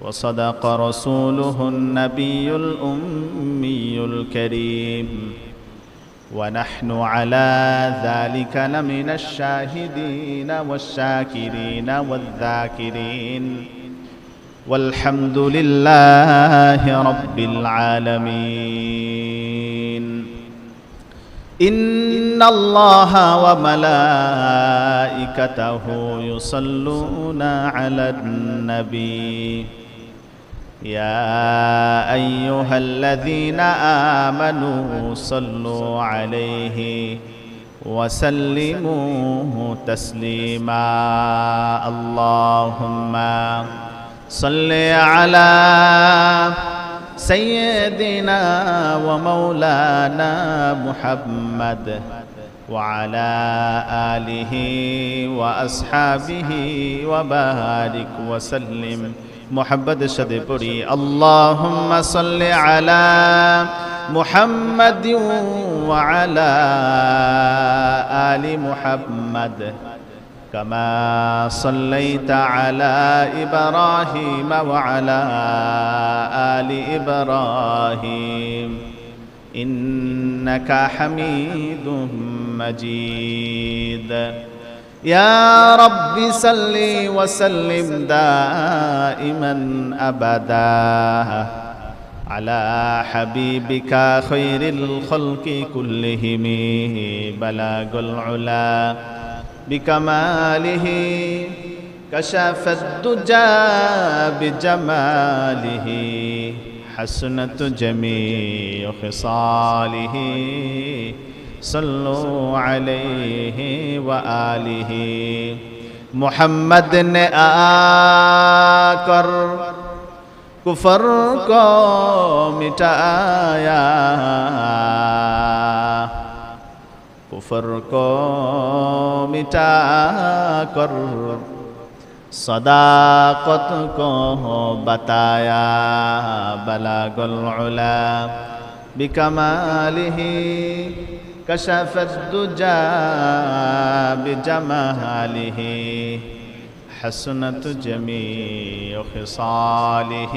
وصدق رسوله النبي الأمي الكريم. ونحن على ذلك لمن الشاهدين والشاكرين والذاكرين. والحمد لله رب العالمين. إن الله وملائكته يصلون على النبي. يا أيها الذين آمنوا صلوا عليه وسلموا تسليما. اللهم صل على سيدنا ومولانا محمد وعلى آله وأصحابه وبارك وسلم. محبت সাথে পড়ি اللهم صل على محمد وعلى آل محمد كما صليت على إبراهيم وعلى آل إبراهيم إنك حميد مجيد يا رب صل وسلم دائما أبدا على حبيبك خير الخلق كلهم. بلاغ العلا بكماله كشف الدجى بجماله حسنة جميع خصاله. صلوا عليه وآله محمد نے آ کر کفر کو مٹایا کفر کو مٹا کر صداقت کو بتایا بلاغ العلا بکمالہ كشف الدجى بجماله حسنة جميع خصاله.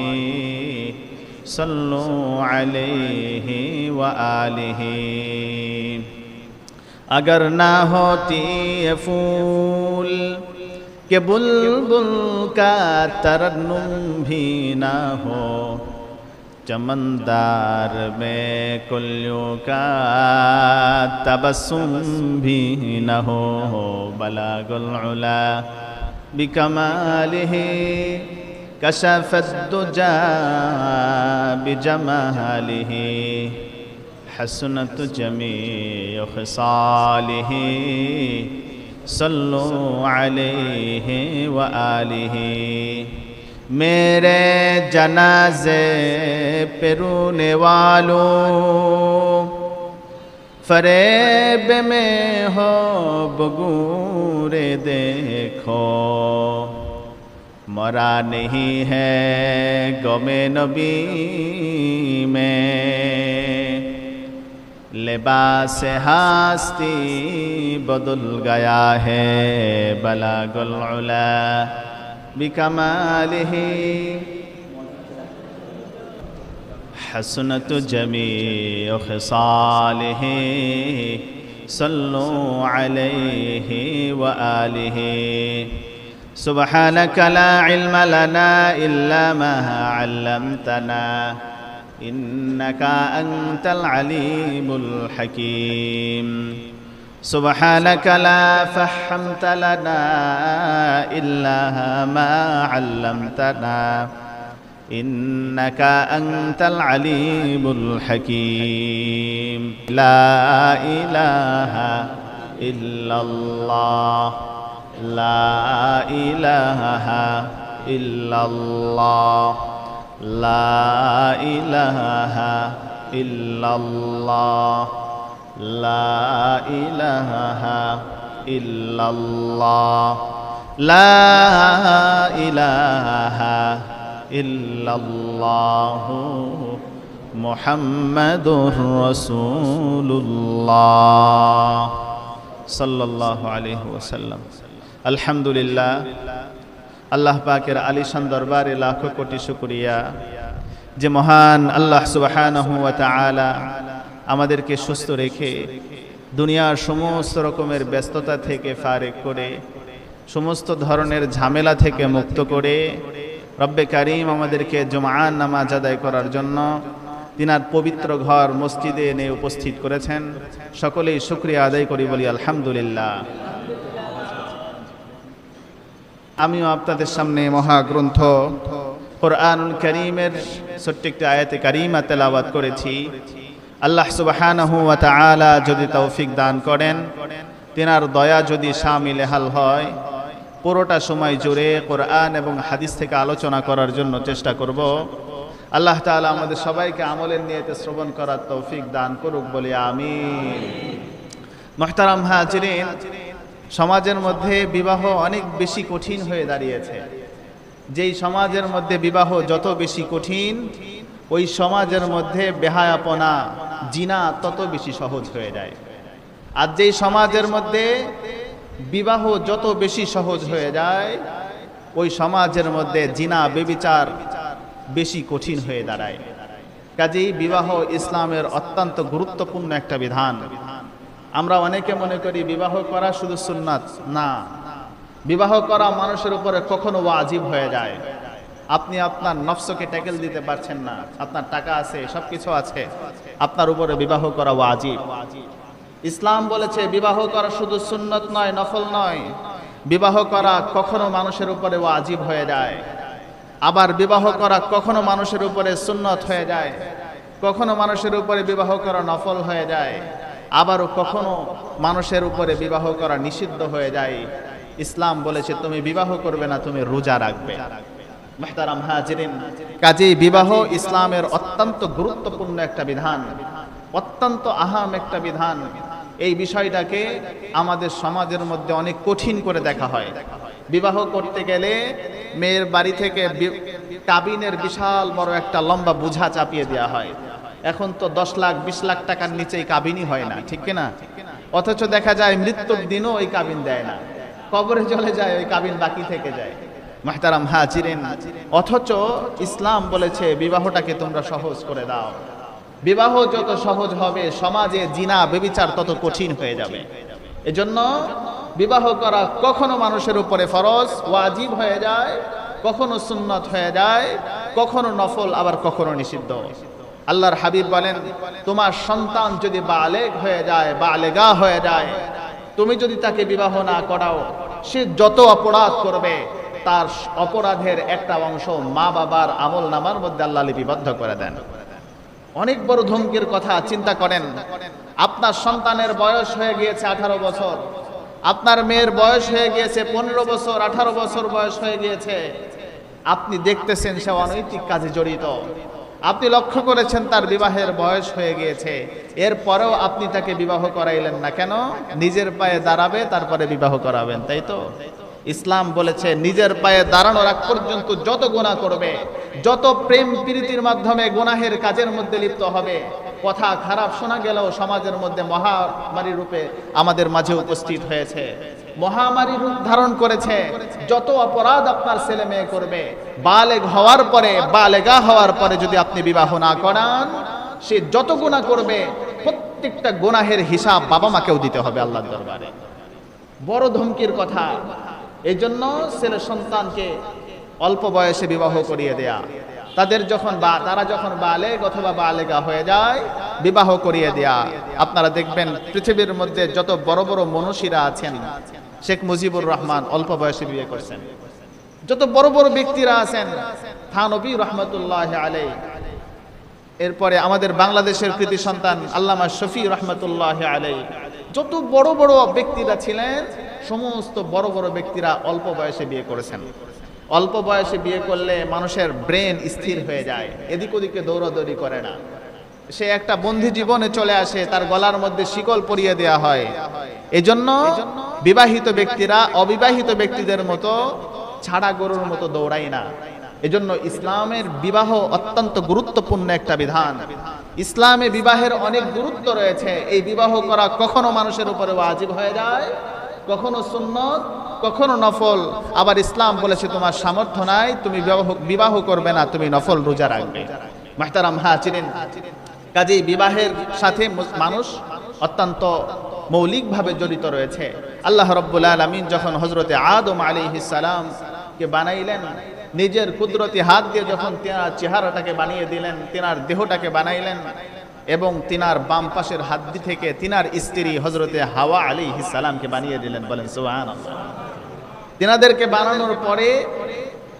صلوا عليه وآله. اگر نہ ہوتی یہ فول کہ بلبل کا ترنم بھی نہ ہو चमनदार में कुल्यों का तबसुम भी न हो बला गुलउला बिकमाल कशफदुजा बिजमाल हसनत जमी खसालह सल्लु अलैहि व आलिही میرے جنازے پہ رونے والوں فریب میں ہو بگورے دیکھو، مرا نہیں ہے گم نبی میں۔ لباس ہاستی بدل گیا ہے بلا گلعلا بكماله. حسنة جميع خصاله. صلوا عليه وآله. سبحانك لا علم لنا إلا ما علمتنا. إنك أنت العليم الحكيم. سبحانك لا فحمت لنا إلا ما علمتنا إنك أنت العليم الحكيم لا إله إلا الله لا إله إلا الله لا إله إلا الله লা ইলাহা ইল্লাল্লাহ। লা ইলাহা ইল্লাল্লাহ মুহাম্মাদুর রাসূলুল্লাহ। সাল্লাল্লাহু আলাইহি ওয়াসাল্লাম। আলহামদুলিল্লাহ। আল্লাহ পাকের আলিশান দরবারে লাখো কোটি শুকরিয়া। যে মহান আল্লাহ সুবহানাহু ওয়া তাআলা আমাদেরকে সুস্থ রেখে দুনিয়ার সমস্ত রকমের ব্যস্ততা থেকে ফারেক করে, সমস্ত ধরনের ঝামেলা থেকে মুক্ত করে রব্বে কারিম আমাদেরকে জমান নামাজ আদায় করার জন্য তিনার পবিত্র ঘর মসজিদে এনে উপস্থিত করেছেন। সকলেই শুক্রিয়া আদায় করি বলি আলহামদুলিল্লাহ। আমিও আপনাদের সামনে মহাগ্রন্থ কোরআনুল করিমের ছোট্ট একটি আয়াতে কারিমা তেলাবাদ করেছি। আল্লাহ সুবহানাহু তাআলা যদি তৌফিক দান করেন, তিনার দয়া যদি শামিলে হাল হয়, পুরোটা সময় জুড়ে কোরআন এবং হাদিস থেকে আলোচনা করার জন্য চেষ্টা করব। আল্লাহ তাআলা আমাদের সবাইকে আমলের নিয়তে শ্রবণ করার তৌফিক দান করুক বলে আমি মহতারাম হাজরিন, সমাজের মধ্যে বিবাহ অনেক বেশি কঠিন হয়ে দাঁড়িয়েছে। যেই সমাজের মধ্যে বিবাহ যত বেশি কঠিন, ওই সমাজের মধ্যে বেহায়াপনা জিনা তত বেশি সহজ হয়ে যায়। আর যেই সমাজের মধ্যে বিবাহ যত বেশি সহজ হয়ে যায়, ওই সমাজের মধ্যে জিনা, বেবিচার বেশি কঠিন হয়ে দাঁড়ায়। কাজেই বিবাহ ইসলামের অত্যন্ত গুরুত্বপূর্ণ একটা বিধান। আমরা অনেকে মনে করি বিবাহ করা শুধু সুন্নাত না। বিবাহ করা মানুষের উপরে কখনো ওয়াজিব হয়ে যায়। আপনি আপনার নফসকে ট্যাকেল দিতে পারছেন না। আপনার টাকা আছে সব কিছু আছে। আপনার উপরে বিবাহ করা ওয়াজিব। ইসলাম বলেছে, বিবাহ করা শুধু সুন্নত নয়, নফল নয়। বিবাহ করা কখনো মানুষের উপরে ও ওয়াজিব হয়ে যায়। আবার বিবাহ করা কখনো মানুষের উপরে সুন্নত হয়ে যায়। কখনো মানুষের উপরে বিবাহ করা নফল হয়ে যায়। আবারও কখনো মানুষের উপরে বিবাহ করা নিষিদ্ধ হয়ে যায়। ইসলাম বলেছে, তুমি বিবাহ করবে না, তুমি রোজা রাখবে। মেহতারাম হাজিরিন। কাজেই বিবাহ ইসলামের অত্যন্ত গুরুত্বপূর্ণ একটা বিধান, অত্যন্ত আহাম একটা বিধান। এই বিষয়টাকে আমাদের সমাজের মধ্যে অনেক কঠিন করে দেখা হয়। বিবাহ করতে গেলে মেয়ের বাড়ি থেকে কাবিনের বিশাল বড় একটা লম্বা বোঝা চাপিয়ে দেওয়া হয়। এখন তো দশ লাখ, বিশ লাখ টাকার নিচেই কাবিনই হয় না, ঠিক কিনা? অথচ দেখা যায় মৃত্যুর দিনও ওই কাবিন দেয় না। কবরে চলে যায়, ওই কাবিন বাকি থেকে যায়। মাহতারাম হাজিরেন, অথচ ইসলাম বলেছে বিবাহটাকে তোমরা সহজ করে দাও। বিবাহ যত সহজ হবে, সমাজে জিনা, বেবিচার তত কঠিন হয়ে যাবে। এজন্য বিবাহ করা কখনো মানুষের উপরে ফরজ, ওয়াজিব হয়ে যায়, কখনো সুন্নত হয়ে যায়, কখনো নফল, আবার কখনো নিষিদ্ধ। আল্লাহর হাবিব বলেন, তোমার সন্তান যদি বালেগ হয়ে যায়, বালেগা হয়ে যায়, তুমি যদি তাকে বিবাহ না করাও, সে যত অপরাধ করবে তার অপরাধের একটা অংশ মা বাবার আমল নামার মধ্যে আল্লাহ লিপিবদ্ধ করে দেন। অনেক বড় ধমকির কথা, চিন্তা করেন, আপনার সন্তানের বয়স হয়ে গিয়েছে আঠারো বছর, আপনার মেয়ের বয়স হয়ে গিয়েছে পনেরো বছর, আঠারো বছর বয়স হয়ে গিয়েছে, আপনি দেখতেছেন সে অনৈতিক কাজে জড়িত। আপনি লক্ষ্য করেছেন তার বিবাহের বয়স হয়ে গিয়েছে, এরপরেও আপনি তাকে বিবাহ করাইলেন না কেন? নিজের পায়ে দাঁড়াবে, তারপরে বিবাহ করাবেন, তাই তো? ইসলাম বলেছে, নিজের পায়ে দাঁড়ানোর আগ পর্যন্ত যত গুণা করবে, যত প্রেম প্রীতির মাধ্যমে গুনাহের কাজের মধ্যে লিপ্ত হবে, কথা খারাপ শোনা গেলেও সমাজের মধ্যে মহামারী রূপে আমাদের মাঝে উপস্থিত হয়েছে। মহামারী রূপ ধারণ করেছে, যত অপরাধ আপনার ছেলে মেয়ে করবে, বালেগ হওয়ার পরে, বালেগা হওয়ার পরে যদি আপনি বিবাহ না করান, সে যত গুণা করবে, প্রত্যেকটা গোনাহের হিসাব বাবা মাকেও দিতে হবে আল্লাহর দরবারে। বড় ধমকির কথা এই জন্য ছেলে সন্তানকে অল্প বয়সে বিবাহ করিয়ে দেয়া। তাদের যখন বা, তারা যখন বালেগ অথবা বালেগা হয়ে যায়, বিবাহ করিয়ে দেয়া। আপনারা দেখবেন পৃথিবীর মধ্যে যত বড় বড় মনীষীরা আছেন, শেখ মুজিবুর রহমান অল্প বয়সে বিয়ে করছেন। যত বড় বড় ব্যক্তিরা আছেন, থানবী রহমতুল্লাহ আলে এরপরে আমাদের বাংলাদেশের কৃতি সন্তান আল্লামা শফি রহমতুল্লাহ আলে যত বড় বড় ব্যক্তিরা ছিলেন সমস্ত বড় বড় ব্যক্তিরা অল্প বয়সে বিয়ে করেছেন। অল্প বয়সে বিয়ে করলে মানুষের ব্রেন স্থির হয়ে যায়, এদিক ওদিকে দৌড়াদৌড়ি করে না। সে একটা বন্ধু জীবনে চলে আসে, তার গলার মধ্যে শিকল পরিয়ে দেওয়া হয়। এজন্য বিবাহিত ব্যক্তিরা অবিবাহিত ব্যক্তিদের মতো ছাড়া গরুর মতো দৌড়ায় না। এজন্য ইসলামের বিবাহ অত্যন্ত গুরুত্বপূর্ণ একটা বিধান। ইসলামে বিবাহের অনেক গুরুত্ব রয়েছে। এই বিবাহ করা কখনো মানুষের উপরে ওয়াজিব হয়ে যায় কখনো সুন্নত, কখনো নফল। আবার ইসলাম বলেছে, তোমার সামর্থ্য নাই, তুমি বিবাহ করবে না, তুমি নফল রোজা রাখবে। মাহতারাম হা চিনেন কাজেই বিবাহের সাথে মানুষ অত্যন্ত মৌলিকভাবে জড়িত রয়েছে। আল্লাহ রব্বুল আলমিন যখন হজরতে আদম আলী কে বানাইলেন, নিজের কুদরতি হাত দিয়ে যখন তেনার চেহারাটাকে বানিয়ে দিলেন, তেনার দেহটাকে বানাইলেন এবং তিনার বাম পাশের হাদ্দি থেকে তিনার স্ত্রী হজরতে হাওয়া আলী সালামকে বানিয়ে দিলেন, বলেন সুবাহ তিনাদেরকে বানানোর পরে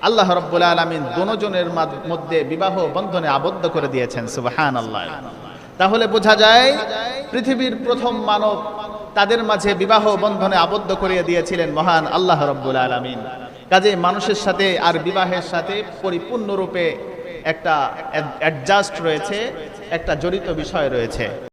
আল্লাহ রব্বুল আলমিন দোনোজনের মধ্যে বিবাহ বন্ধনে আবদ্ধ করে দিয়েছেন সুবাহান আল্লাহ তাহলে বোঝা যায়, পৃথিবীর প্রথম মানব তাদের মাঝে বিবাহ বন্ধনে আবদ্ধ করিয়ে দিয়েছিলেন মহান আল্লাহ রব্বুল আলমিন। কাজে মানুষের সাথে আর বিবাহের সাথে পরিপূর্ণরূপে একটা অ্যাডজাস্ট রয়েছে। একটা জড়িত বিষয় রয়েছে।